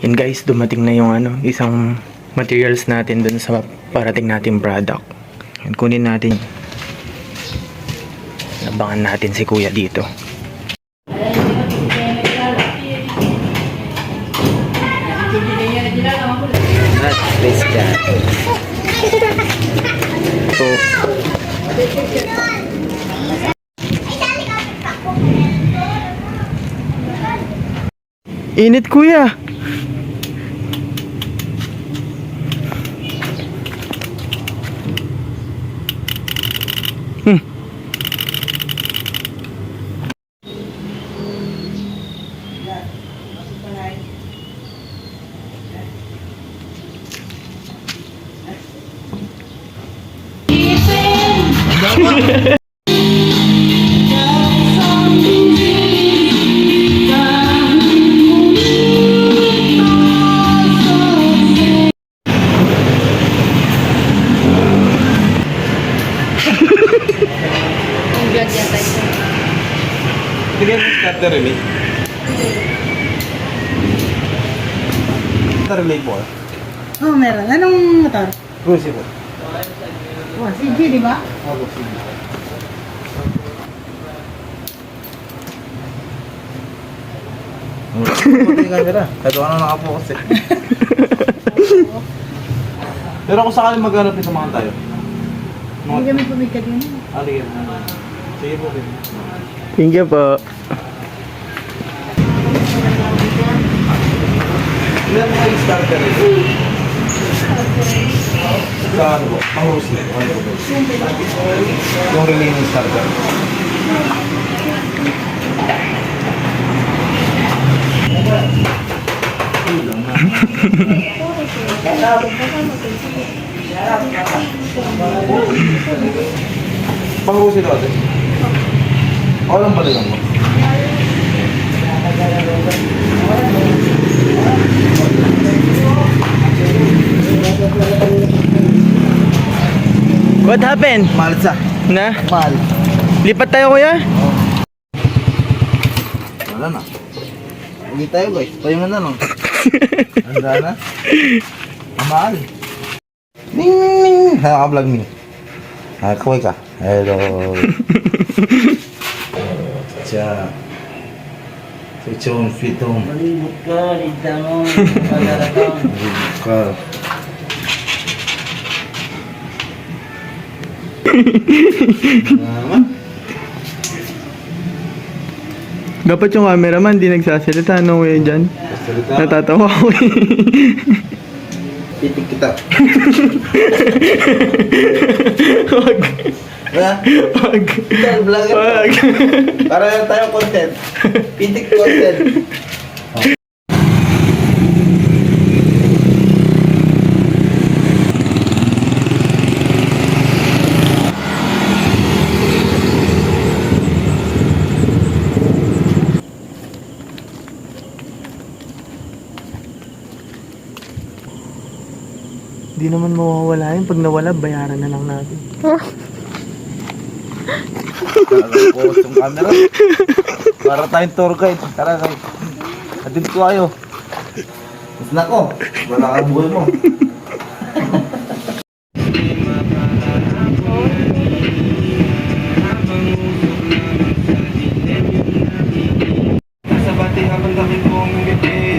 Yan guys, dumating na yung ano, isang materials natin dun sa parating nating product. Yan, kunin natin. Abangan natin si kuya dito. At please ka. So, Init kuya. Ang God yata ito. Tignan mo starter relay. Starter relay po. Oh, meron. Anong motor? Cruise po. Oh, CG, di ba? Ako, sige. Pati yung camera. Kahit ano nakapokus eh. Pero kung sakaling maghanap yung samahan tayo. Hindi kami pumigkat yun. Aligyan. Sige po. Thank you po. Ilan mo yung starter relay? Sa ano po? Nito. Ano po? Yung relay ng starter. Pang-hose ito ate. O lang balikan mo. What happened? Malsa. Na? Mal. Lipat tayo kuya? Wala na. Hindi tayo guys. Pahinga na lang. Handa na. Mahal. Ning ning ning. Ha, ka-vlog ni. Ha, kaway ka. Hello. Cha. Si Chon Fitong. Malibot ka, ligta mo, pagkaratang. Ka. Dapat yung cameraman di nagsasalita. Ano kuya dyan? Salita. Natatawa ko eh. Titik kita. Wag. Ha? Wag. Wag. Para tayo content. Pitik content. Hindi naman mawawala yun. Pag nawala, bayaran na lang natin. Talagang post yung camera. Para tayong tour guide. Tara, guys. Adil ko kayo. Mas nako. Wala ka buhay mo. Sa bati habang damit mong ngiti